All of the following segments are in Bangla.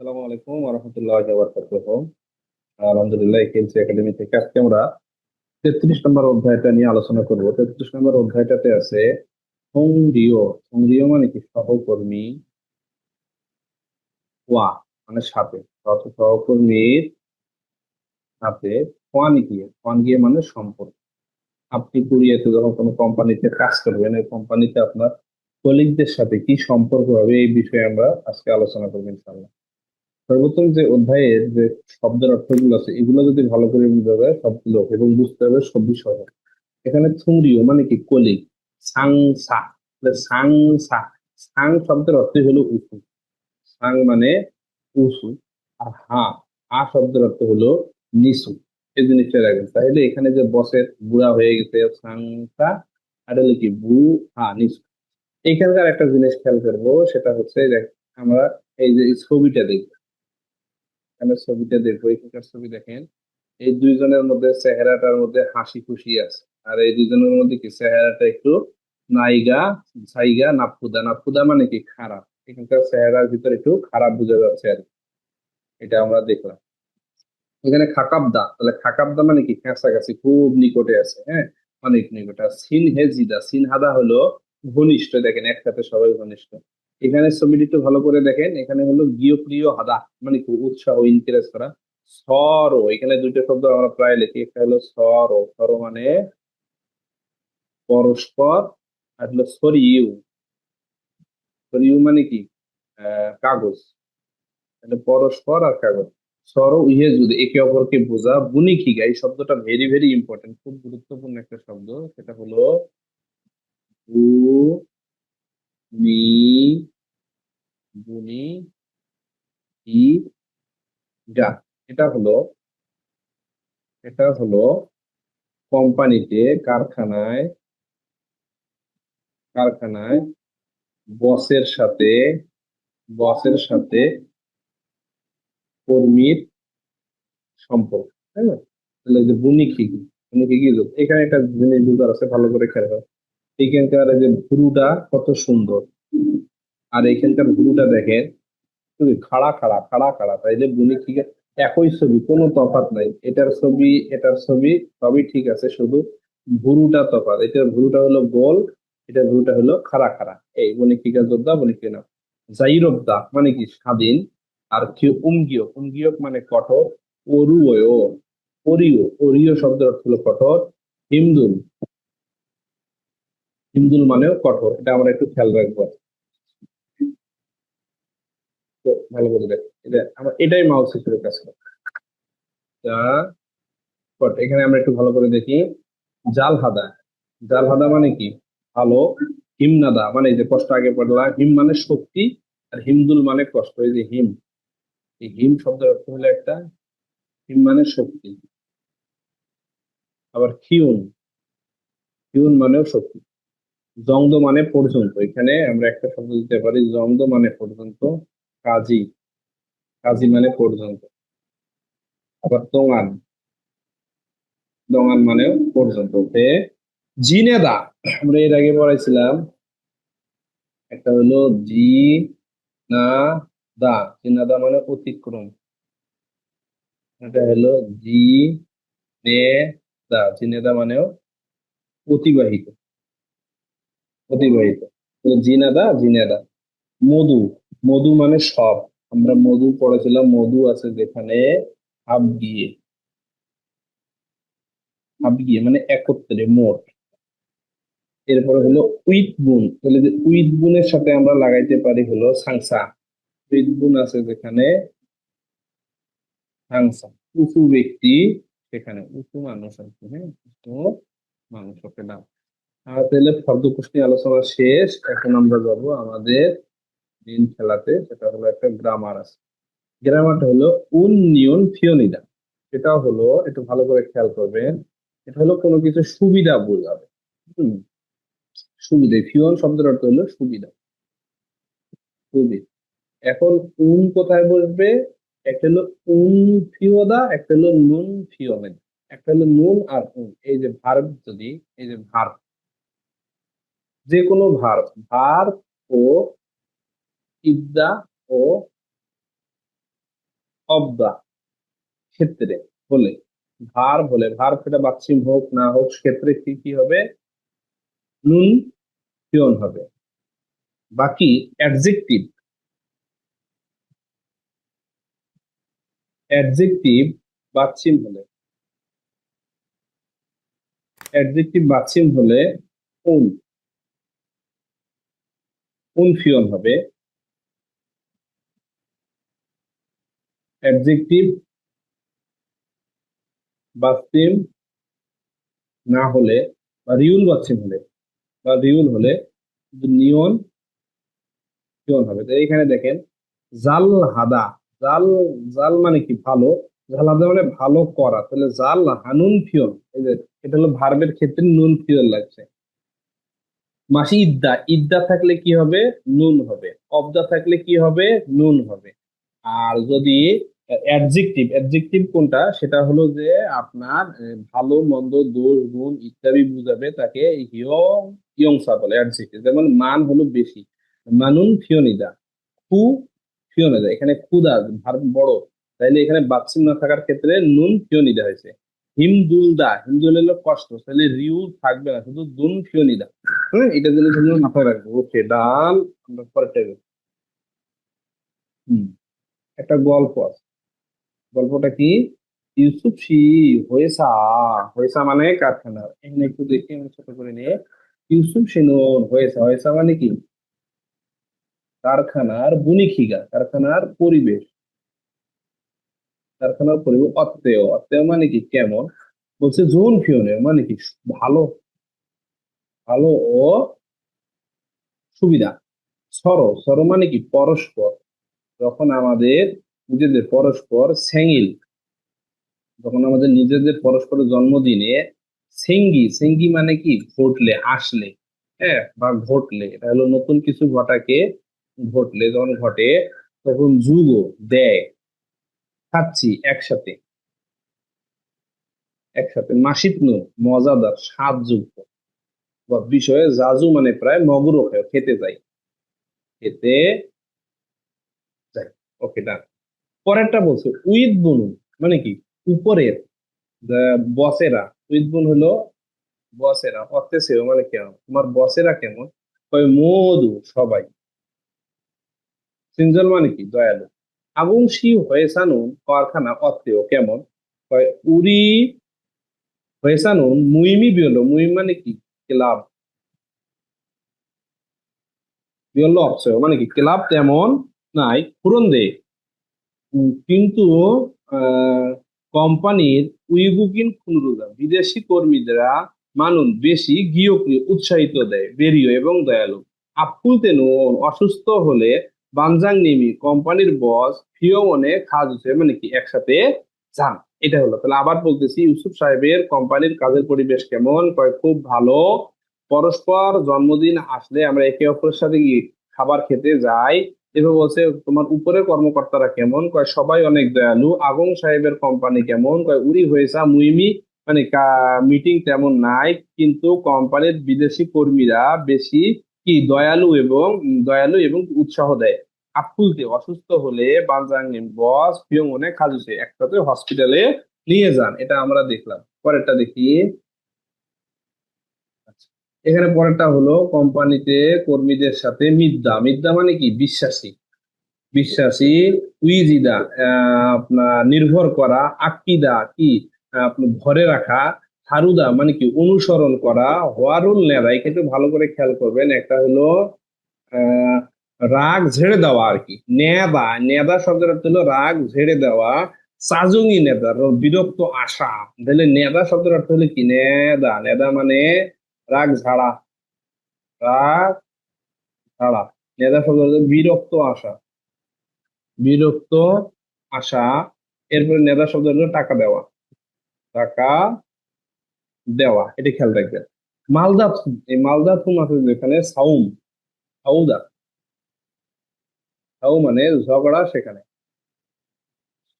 আসসালামু আলাইকুম রহমতুল্লাহ আলহামদুলিল্লাহ একেএলসি একাডেমি থেকে আজকে আমরা তেত্রিশ নম্বর অধ্যায়টা নিয়ে আলোচনা করব। তেত্রিশ নম্বর অধ্যায়টাতে আছে মানে কি? সহকর্মী ওয়া মানে সাথে সহকর্মীর সাথে ফোয়ান গিয়ে ফোয়ান গিয়ে মানে সম্পর্ক আপনি কুরিয়াতে যখন কোনো কোম্পানিতে কাজ করবেন, এই কোম্পানিতে আপনার কলিগদের সাথে কি সম্পর্ক হবে, এই বিষয়ে আমরা আজকে আলোচনা করব ইনশাল্লাহ সর্বপ্রথম যে অধ্যায়ের যে শব্দের অর্থগুলো আছে, এগুলো যদি ভালো করে বুঝতে হবে সবগুলো এবং বুঝতে হবে সব বিষয়। এখানে থুংরিও মানে কি? কলিগ। সাংসা সাংসা সাং সা। সাং শব্দের অর্থই হলো উঁচু সাং মানে উঁচু আর হা আ শব্দের অর্থ হলো নিচু। এই জিনিসটা রাখবেন। তাহলে এখানে যে বসের বুড়া হয়ে গেছে সাংসা আর হলো কি? বু, হা, নিচু। এইখানকার একটা জিনিস খেয়াল করব, সেটা হচ্ছে আমরা এই যে ছবিটা দেখব। এখানে ছবিটা দেখব এখানকার ছবি দেখেন। এই দুইজনের মধ্যে চেহারাটার মধ্যে হাসি খুশি আছে। আর এই দুইজনের মধ্যে কি? চেহারাটা একটু নাইগা সাইগা নাপুদা নাপুদা মানে কি? খারাপ। এখানকার চেহারার ভিতরে একটু খারাপ বোঝা যাচ্ছে আর। এটা আমরা দেখলাম। এখানে খাকাবদা। তাহলে খাকাবদা মানে কি? কাছাকাছি, খুব নিকটে আছে হ্যাঁ? অনেক নিকটে। আর সিনহেজিদা। সিনহাদা হলো ঘনিষ্ঠ, দেখেন একসাথে সবাই ঘনিষ্ঠ। এখানে ছবিটি একটু ভালো করে দেখেন। এখানে হলো গিয়প্রিয় হাদা মানে কি উৎসাহ ইন্টারেস্ট করা। সর, এখানে দুটো শব্দ আমরা প্রায় লিখি। একটা হলো সর সর মানে পরস্পর, আর হলো সরিউ সরিউ মানে কি? কাগজ। পরস্পর আর কাগজ। সর ইহে যদি একে অপরকে বোঝা বুনি খিগা এই শব্দটা ভেরি ভেরি ইম্পর্টেন্ট খুব গুরুত্বপূর্ণ একটা শব্দ। সেটা হলো নি বুনি ই গা এটা হলো এটা হলো কোম্পানিতে, কারখানায় কারখানায় বসের সাথে বসের সাথে কর্মীর সম্পর্ক, তাই না তাহলে যে বুনি খিগি বুনি খিগি। এখানে একটা জিনিস বুঝার আছে ভালো করে খেয়াল করো। এইখানকার এই যে ভুরুটা কত সুন্দর আর এইখানকার ভুরুটা দেখেন, খুবই খাড়া খাড়া খাড়া খাড়া। তাইলে বুনি ঠিক আছে, একই ছবি, কোনো তফাৎ নাই। এটার ছবি এটার ছবি, সবই ঠিক আছে, শুধু ভুরুটা তফাৎ। এটার ভুরুটা হলো গোল, এটার ভুরুটা হলো খাড়া খাড়া। এই বনি কিকা যোদ্ধা বনি কিনা জাইরবদা মানে কি? স্বাধীন, আর কি উমগিয়? উমগিয়ক মানে কঠোর, অরুয়, অরিয়। অরিয় শব্দের অর্থ হলো কঠোর, হিমদুল। হিমদুল মানেও কঠোর। এটা আমরা একটু খেয়াল রাখব। ভালো করে দেখ। এটা আমার, এটাই মাউস হিসেবে কাজ করে। but এখানে আমরা একটু ভালো করে দেখি। জাল হাদা জাল হাদা মানে কি? ভালো হিমনাদা মানে যে কষ্ট আগে পড়লাম হিম মানে শক্তি আর হিমদুল মানে কষ্ট। এই যে হিম। এই হিম শব্দের অর্থ হলো একটা। হিম মানে শক্তি। আবার খিউন খিউন মানেও শক্তি। জংদ মানে পর্যন্ত। এখানে আমরা একটা শব্দ দিতে পারি। জংদ মানে পর্যন্ত। কাজী কাজী মানে পর্যন্ত। আবার দোঙান। দোঙান মানে পর্যন্ত। জিনেদা, আমরা এর আগে পড়াইছিলাম। একটা হলো জি না দা জিনাদা মানে অতিক্রম। এটা হলো জি নে দা জিনেদা মানেও অতিবাহিত। অতিবাহিত। জিনাদা, জিনেদা। মধু। মধু মানে সব। আমরা মধু পড়েছিলাম, মধু আছে যেখানে হাব গিয়ে হাব গিয়ে মানে একত্রে, মোট। এরপরে হলো উইথ বুন। তাহলে যে উইথ বুনের সাথে আমরা লাগাইতে পারি হলো সাংসা। উইথ বুন আছে যেখানে সাংসা। উঁচু ব্যক্তি সেখানে। উঁচু মানুষ আছে হ্যাঁ? ওকে নাম। আর তাহলে শব্দকোষ আলোচনা শেষ। এখন আমরা যাব আমাদের মেন খেলাতে সেটা হলো একটা গ্রামার আছে। গ্রামারটা হলো উন্নিয়ন ফিওনিদা এটা হলো একটু ভালো করে খেয়াল করবেন, এটা হলো কোনো কিছু সুবিধা বোঝাবে। হুম, সুবিধা ফিওন শব্দের অর্থ হলো সুবিধা। সুবিধা। এখন উন কোথায় বসবে? একটা হলো উন ফিওদা একটা হলো নুন ফিওমেন একটা হলো নুন আর উন এই যে ভার্ব যদি, এই যে ভার্ব যে কোনো ভার্ব ভার্ব ও ইদ্দা ও অব দা ক্ষেত্রে হলে, ভার হলে, ভার সেটা বাচ্চিম হোক, না হোক ক্ষেত্রে কি কি হবে? নুন পিয়ন হবে। বাকি অ্যাডজেক্টিভ অ্যাডজেক্টিভ বাচ্চিম হলে অ্যাডজেক্টিভ বাচ্চিম হলে, উন ফিয়ন হবে। অ্যাডজেক্টিভ বাচ্চিম না হলে বা রিউল বাচ্চিম হলে বা রিউল হলে নিয়ন ফিয়ন হবে তো এইখানে দেখেন, জাল হাদা, জাল জাল মানে কি? ভালো। জাল হাদা মানে ভালো করা। তাহলে জাল হানুন ফিয়ন এই যে এটা হলো ভার্বের ক্ষেত্রে নুন ফিয়ন লাগছে। মাসি ইদ্দা। ইদ্দা থাকলে কি হবে? নুন হবে। অবদা থাকলে কি হবে? নুন হবে। আর যদি অ্যাডজেক্টিভ অ্যাডজেক্টিভ কোনটা? সেটা হলো যে আপনার ভালো, মন্দ দোষ গুণ ইত্যাদি বুঝাবে তাকে ইয়ং ইয়ংসা বলে অ্যাডজেক্টিভ যেমন মান হলো বেশি। মানুন ফিওনিদা খু ফিওনিদা এখানে খুদা বড়। তাইলে এখানে বাচ্চিম না থাকার ক্ষেত্রে নুন ফিওনিদা হয়েছে। হিমদুলদা, হিমদুল হলো কষ্ট। তাহলে রিউ থাকবে না, শুধু দুন ফিওনিদা হ্যাঁ এটা শুধু মাথায় রাখব। ওকে ডাল আমরা পরেরটা। হুম। একটা গল্প আছে। গল্পটা কি? ইউসুফ সি হয়েসা হয়েসা মানে কারখানা। এখানে একটু দেখি আমরা ছোট করে নিয়ে। ইউসুফ সেনুর হয়েসা হয়েসা মানে কি? কারখানার বুনিখিগা কারখানার পরিবেশ। কারখানার পরিবেশ, অত্তেয়। অত্তেয় মানে কি? কেমন? বলছে জোন ফিওনে মানে কি? ভালো। ভালো ও সুবিধা। সর সর মানে কি? পরস্পর। যখন আমাদের নিজেদের পরস্পর সেঙ্গিল, যখন আমাদের নিজেদের পরস্পরের জন্মদিনে সেঙ্গি সেঙ্গি মানে কি? ঘটলে, আসলে হ্যাঁ বা ঘটলে। এটা হলো নতুন কিছু ঘটাকে ঘটলে, যখন ঘটে, তখন যুগ দেয়, খাচ্ছি একসাথে। একসাথে মাসিতনু মজাদার, স্বাদযুক্ত। বা বিষয়ে জাজু মানে প্রায় নগর খেতে যাই খেতে ওকে ডান পরেরটা বলছে, উইথ বুনু মানে কি? উপরের বসেরা উইথ বুন হলো বসেরা অত্যাসেও মানে কেমন তোমার বসেরা কেমন? কয়, মধু, সবাই। সিঞ্জল মানে কি? দয়ালু। আগুনশি হয়েসানুন, কারখানা অর্থেও কেমন? কয়, উরি হয়েসানুন, মুইমি বিয়ল, মুইম মানে কি? ক্লাব। বিয়ল অপসেও মানে কি? ক্লাব তেমন নাই, পূরণ দে। কিন্তু কোম্পানির উইগুকিন খুনরুদা বিদেশি কর্মীরা মানুন বেশি গিয়করি উৎসাহিত দেয়, বেরিয় এবং দয়ালু। আপ্পুলতে নুন অসুস্থ হলে বানজাং নিমি কোম্পানির বস ফিওমনে খাজ হচ্ছে মানে কি, একসাথে যান। এটা হলো। তাহলে আবার বলতেছি, ইউসুফ সাহেবের কোম্পানির কাজের পরিবেশ কেমন? কয়, খুব ভালো। পরস্পর জন্মদিন আসলে আমরা একে অপরের সাথে গিয়ে খাবার খেতে যাই। এভাবে বলছে, তোমার উপরের কর্মকর্তারা কেমন? কয়, সবাই অনেক দয়ালু। আগং সাহেবের কোম্পানি কেমন? কয় উরি হয়েছে, মুইমি মানে মিটিং তেমন নাই, কিন্তু কোম্পানির বিদেশি কর্মীরা বেশি কি দয়ালু এবং দয়ালু এবং উৎসাহ দেয়। আকুলতে অসুস্থ হলে বানজাং বস পিয়ংনে খাজুসে একসাথে হসপিটালে নিয়ে যান। এটা আমরা দেখলাম। পরেরটা দেখি। এখানে পরেরটা হলো কোম্পানিতে কর্মীদের সাথে মিদ্যা। মিদ্যা মানে কি? বিশ্বাসী। বিশ্বাসী, উইজিদা আপনার নির্ভর করা, আকিদা, কি? ভরে রাখা, হারুদা মানে কি? অনুসরণ করা হোয়ারুল নেদা একে একটু ভালো করে খেয়াল করবেন, একটা হলো রাগ ঝেড়ে দেওয়া আর কি। নেদা। নেদা শব্দের অর্থ হলো রাগ ঝেড়ে দেওয়া সাজুঙ্গি নেদা, বিরক্ত আশা। তাহলে নেদা শব্দের অর্থ হলো কি? নেদা। নেদা মানে রাগ ঝাড়া। রাগ ঝাড়া। নেদা শব্দ বিরক্ত আশা বিরক্ত আশা এরপরে নেদা শব্দ টাকা দেওয়া। টাকা দেওয়া। এটা খেয়াল রাখবেন। মালদা থুম। এই মালদা থুম আছে যেখানে সাউম। সাউদা। সাউ মানে ঝগড়া সেখানে।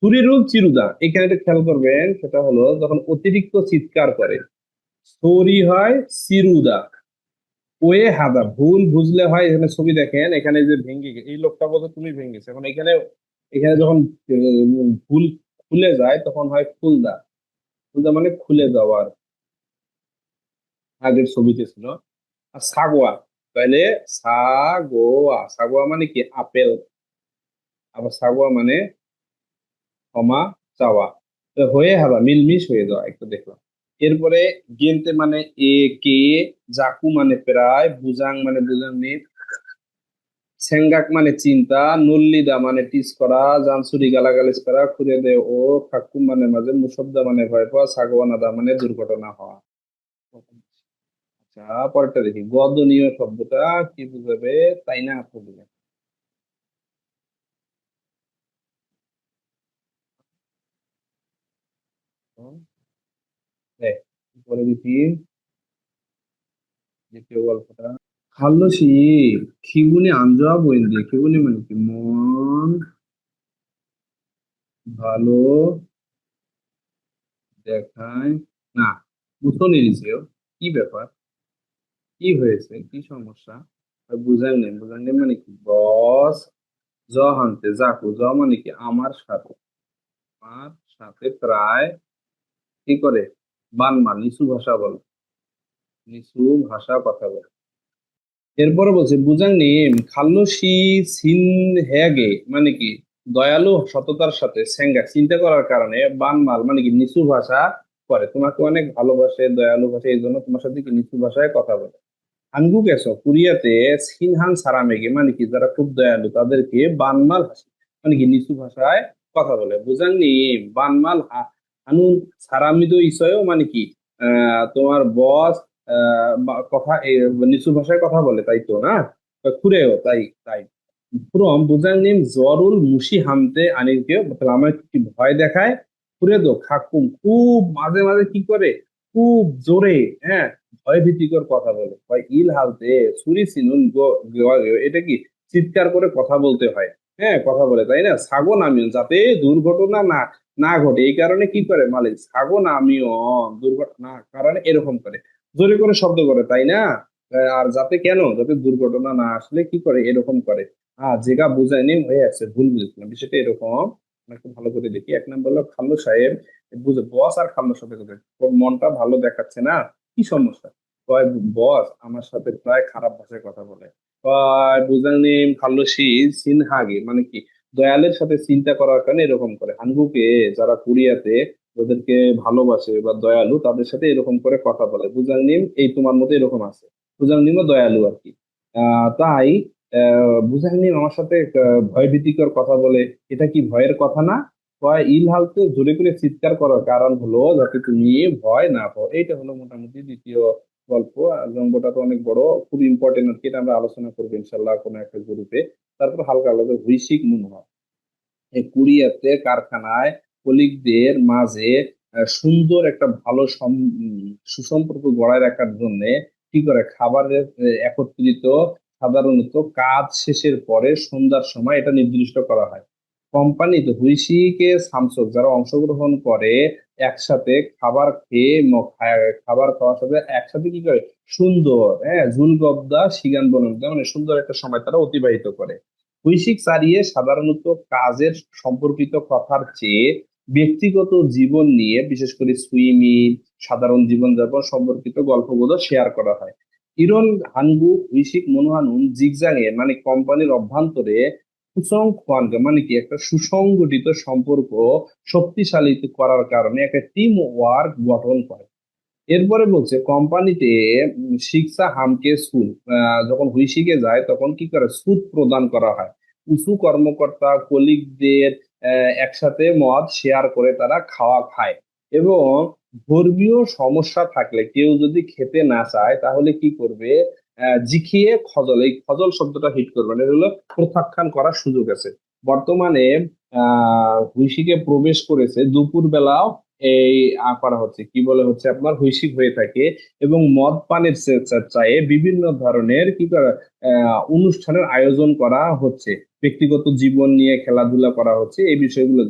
সুরিরুল চিরুদা। এখানে একটা খেয়াল করবেন, সেটা হলো যখন অতিরিক্ত চিৎকার করে সরি হয় চিরুদা ওয়ে হাদা, ভুল বুঝলে হয় এখানে ছবি দেখেন, এখানে যে ভেঙ্গে এই লোকটা বলতে তুমি ভেঙেছে। এখন এখানে এখানে যখন ভুল খুলে যায়, তখন হয় ফুলদা। ফুলদা মানে খুলে দেওয়ার আগের ছবিতে ছিল। আর সাগোয়া তাহলে সাগোয়া সাগোয়া মানে কি? আপেল। আবার সাগোয়া মানে ক্ষমা চাওয়া। হয়ে হারা মিলমিশ হয়ে যাওয়া, একটু দেখলাম। এরপরে গেনতে মানে এ, কে, জাকু মানে প্রায় বুজাং মানে বুজাং নেই সেঙ্গাক মানে চিন্তা, নল্লিদা মানে টিস করা, জানসুরি গালাগালিজ করা খুঁড়ে দে ও খাক্কুম মানে মাঝে মুসব্দা মানে ভয় পাওয়া, সাগওয়ানাদা মানে দুর্ঘটনা হওয়া। আচ্ছা পরেরটা দেখি। গদনীয় শব্দটা কি বুঝাবে? তাই না আপনি বুঝেন দেখ পরে দেখি দ্বিতীয় গল্পটা। খিগুনি আঞ্জা খিগুনি মানে কি? মন ভালো দেখায়। না কি ব্যাপার? কি হয়েছে? কি সমস্যা? বুঝাই নেই। বুঝাই নেই মানে কি? বস, জ হানতে, যাকু। জ মানে কি? আমার সাথে। আমার সাথে প্রায় কি করে? বানমা নিচু ভাষা বলে। নিচু ভাষা কথা বলে। এরপরে বলছে বুঝাং নেম খাল্লসি সিন হ্যাগে মানে কি, দয়ালু সততার সাথে সেঙ্গা চিন্তা করার কারণে বানমাল মানে কি, নিচু ভাষা করে। তোমাকে অনেক ভালোবাসে, দয়ালু ভাষা, এই জন্য তোমার সাথে কি নিচু ভাষায় কথা বলে। হানগু গেছো কোরিয়াতে সিনহান সারামেগে মানে কি, যারা খুব দয়ালু, তাদেরকে বানমাল হাসি মানে কি, নিচু ভাষায় কথা বলে। বুঝাননি বানমাল হা- হানুন সারামিদো ইসয়ও মানে কি? তোমার বস কথা নিচু ভাষায় কথা বলে, তাই তো না? খুরেও, তাই তাই। ফ্রম বুঝাং নেম জরুল মুশি হামতে আনিকে আমার কি ভয় দেখায়? খুরে দো খাকুম, খুব মাঝে মাঝে কি করে? খুব জোরে হ্যাঁ ভয় ভীতিকর কথা বলে। ইল হালতে সুরি সিনুন এটা কি? চিৎকার করে কথা বলতে হয়। হ্যাঁ কথা বলে, তাই না? সাগো নামিও যাতে দুর্ঘটনা না না ঘটে, এই কারণে কি করে? মালিক না নামিও দুর্ঘটনা। কারণে এরকম করে। জোরে করে শব্দ করে, তাই না? আর যাতে কেন? যাতে দুর্ঘটনা না আসলে কি করে? এরকম করে। হ্যাঁ যেগা বুঝায়নি, হয়ে আছে, ভুল বুঝেছিলাম। বিষয়টা এরকম। একটু ভালো করে দেখি। এক নম্বর হলো খাল্লু সাহেব, বুঝে, বস আর কথা ওর মনটা ভালো দেখাচ্ছে না? কি সমস্যা? কয়, বস, আমার সাথে প্রায় খারাপ ভাষায় কথা বলে। কয় বুঝাংনি খাল্লুসি সিনহাগে। মানে কি? দয়ালের সাথে চিন্তা করার কারণে এরকম করে। হানগুকে যারা কোরিয়াতে ওদেরকে ভালোবাসে বা দয়ালু, তাদের সাথে এরকম করে কথা বলে। বুঝাংনিম এই তোমার মতো এরকম আছে। বুঝাংনিমও দয়ালু আর কি। তাই আহ বুঝাংনিম আমার সাথে ভয়ভীতিকর কথা বলে। এটা কি ভয়ের কথা না? ভয়, ইল হালতে জোরে করে চিৎকার করার কারণ হলো যাতে তুমি ভয় না পাও। এইটা হলো মোটামুটি দ্বিতীয় গল্প গল্পটা তো অনেক বড় খুব ইম্পর্টেন্ট আর কি, এটা আমরা আলোচনা করব ইনশাল্লাহ কোনো একটা গ্রুপে তারপর হালকা হালকা হৈশিক মনোভাব এই কুরিয়াতে, কারখানায়, কলিগদের মাঝে সুন্দর একটা ভালো সম- সুসম্পর্ক গড়ায় রাখার জন্য কি করে? খাবারের একত্রিত, সাধারণত কাজ শেষের পরে সন্ধ্যার সময় এটা নির্দিষ্ট করা হয়। কোম্পানিতে হুইসিকে সামসক, যারা অংশগ্রহণ করে, একসাথে খাবার খেয়ে খাবার খাওয়ার সাথে একসাথে কি করে? সুন্দর হ্যাঁ ঝুলগবদা সিগান বনন মানে সুন্দর একটা সময় তারা অতিবাহিত করে। হুইসিক ছাড়িয়ে সাধারণত কাজের সম্পর্কিত কথার চেয়ে ব্যক্তিগত জীবন নিয়ে, বিশেষ করে সুইমিং, সাধারণ জীবনযাপন সম্পর্কিত গল্পগুলো শেয়ার করা হয়। ইরন হানগু হুইসিক মনোহানুন জিগজাঙে মানে কোম্পানির অভ্যন্তরে মানে কি? একটা সুসংগঠিত সম্পর্ক শক্তিশালী করার কারণে একটা টিম ওয়ার্ক গঠন করে। এরপরে বলছে কোম্পানিতে শিক্ষা হামকে সুদ যখন হুইসিকে যায়, তখন কি করে? সুদ প্রদান করা হয়। উঁচু কর্মকর্তা কলিগদের একসাথে মদ শেয়ার করে তারা খাওয়া খায়। এবং ধর্মীয় সমস্যা থাকলে, কেউ যদি খেতে না চায়, তাহলে কি করবে? জিখিয়ে খজল, এই খজল শব্দটা হিট করবে এটা হলো প্রত্যাখ্যান করার সুযোগ আছে। বর্তমানে, আহ, হুইসিকে প্রবেশ করেছে দুপুর বেলাও এই করা হচ্ছে। কি বলে হচ্ছে আপনার? হৈশিক হয়ে থাকে এবং মদ পানের চায়ে বিভিন্ন ধরনের কি করা অনুষ্ঠানের আয়োজন করা হচ্ছে। ব্যক্তিগত জীবন নিয়ে খেলাধুলা করা হচ্ছে, এই বিষয়গুলো।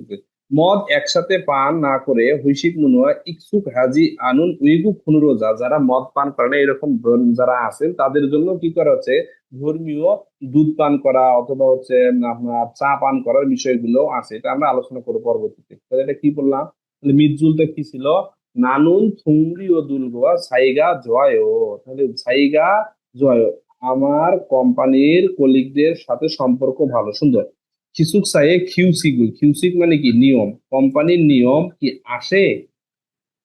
মদ একসাথে পান না করে হৈশিক মনুয়া ইকসুক হাজি আনুন উইগু খুনুরোজা যারা মদ পান করে না, এরকম যারা আছেন, তাদের জন্য কি করা হচ্ছে? ধর্মীয় দুধ পান করা অথবা হচ্ছে আপনার চা পান করার বিষয়গুলো আছে, এটা আমরা আলোচনা করব পরবর্তীতে। তাহলে এটা কি বললাম? তাহলে মিৎজুলটা কি ছিল? নানুন থুংরি ও দুলগোয়া সাইগা জয় তাহলে সাইগা জয় আমার কোম্পানির কলিগদের সাথে সম্পর্ক ভালো, সুন্দর। খিসুক সাইয়ে খিউসিগুল খিউসিক মানে কি? নিয়ম। কোম্পানির নিয়ম কি আসে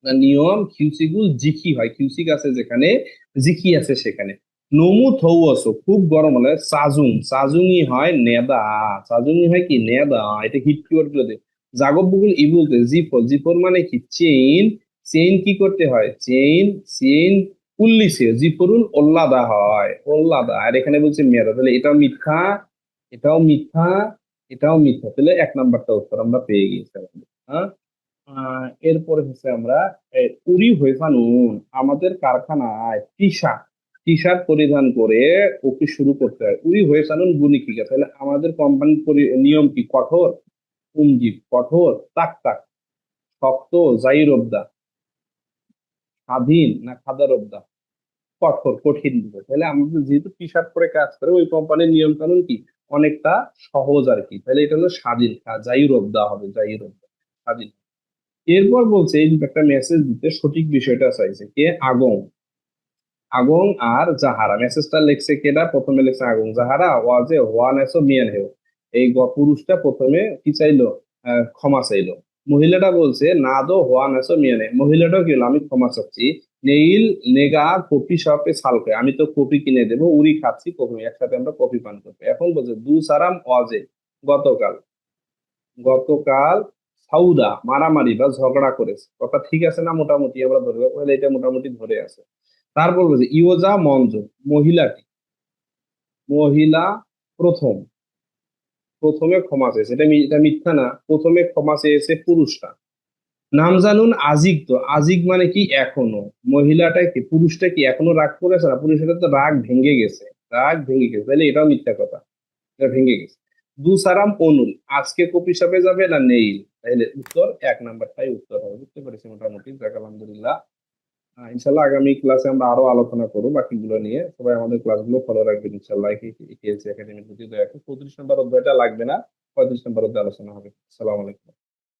না নিয়ম খিউসিগুল জিকি হয়। কিউসিক আছে যেখানে, জিকি আছে সেখানে। নমু থৌ আসো খুব গরম হলে সাজুং সাজুংই হয় নেদা। সাজুংই হয় কি? নেদা। এটা হিট কিওয়ার্ডগুলো দে। জাগব বুকুল ই বলতে জিফর জিফর মানে কি? চেইন চেইন কি করতে হয়? চেইন চেইন পুল্লিশে জিফরুল ওল্লাদা হয়। ওল্লাদা আর এখানে বলছে মেদা। তাহলে এটাও মিথ্যা এটাও মিথ্যা। এটাও মিথ্যা। তাহলে এক নাম্বারটা উত্তর আমরা পেয়ে গিয়েছি হ্যাঁ? এরপরে হচ্ছে আমরা এ, উড়ি হয়েছানুন আমাদের কারখানায় টি টি শার্ট পরিধান করে ওকে শুরু করতে হয়। উড়ি হয়েছানুন গুণী কি তাহলে আমাদের কোম্পানির নিয়ম কি? কঠোর উমজিব কঠোর তাক তাক শক্ত জাইরবদা স্বাধীন না খাদারবদা? কঠোর কঠিন। তাহলে আমাদের যেহেতু টি শার্ট পরে কাজ করে ওই কোম্পানির নিয়ম কানুন কি? অনেকটা সহজ আর কি। তাহলে এটা হলো স্বাধীন জাইরবদা হবে জাইরবদা স্বাধীন। এরপর বলছে এই একটা মেসেজ দিতে সঠিক বিষয়টা চাইছে, কে? আগম। আগং আর জাহারা। মেসেজটা লিখছে কেডা? প্রথমে লিখছে আগং জাহারা, ওয়াজে, ওয়ান এসো মিয়ান হেও এই পুরুষটা প্রথমে কি চাইলো? ক্ষমা চাইলো। মহিলাটা বলছে, না দো হওয়া এসো মিয়ানে মহিলাটাও কি আমি ক্ষমা চাচ্ছি। নেইল, নেগা, কফি শপে সালকে আমি তো কফি কিনে দেবো উড়ি খাচ্ছি কফি একসাথে আমরা কফি পান করব এখন বলছে, দু সারাম অজে। গতকাল গতকাল সাউদা মারামারি বা ঝগড়া করেছে। কথা ঠিক আছে না মোটামুটি? আমরা ধরবো তাহলে এটা মোটামুটি ধরে আছে। তারপর বলছে ইওজা মঞ্জ, মহিলাটি, মহিলা প্রথম। প্রথমে ক্ষমা চেয়েছে। এটা এটা মিথ্যা না। প্রথমে ক্ষমা চেয়েছে পুরুষটা নাম জানুন আজিক তো। আজিক মানে কি? এখনও। মহিলাটা কি? পুরুষটা কি এখনও রাগ করেছে না? পুরুষের তো রাগ ভেঙে গেছে। রাগ ভেঙে গেছে। তাহলে এটাও মিথ্যা কথা। এটা ভেঙে গেছে। দু সারাম অনুল আজকে কপি শপে যাবে না? নেই। তাহলে উত্তর এক নাম্বারটাই উত্তর হবে। বুঝতে পেরেছি মোটামুটি। আলহামদুলিল্লাহ। ইনশাল্লাহ আগামী ক্লাসে আমরা আরও আলোচনা করব বাকিগুলো নিয়ে। সবাই আমাদের ক্লাসগুলো ফলো রাখবেন, ইনশাল্লাহ। একাডেমির প্রতি দয়া করে। পঁয়ত্রিশ নম্বর অধ্যায়টা লাগবে না, পঁয়ত্রিশ নম্বর অধ্যায় আলোচনা হবে। আসসালামু আলাইকুম।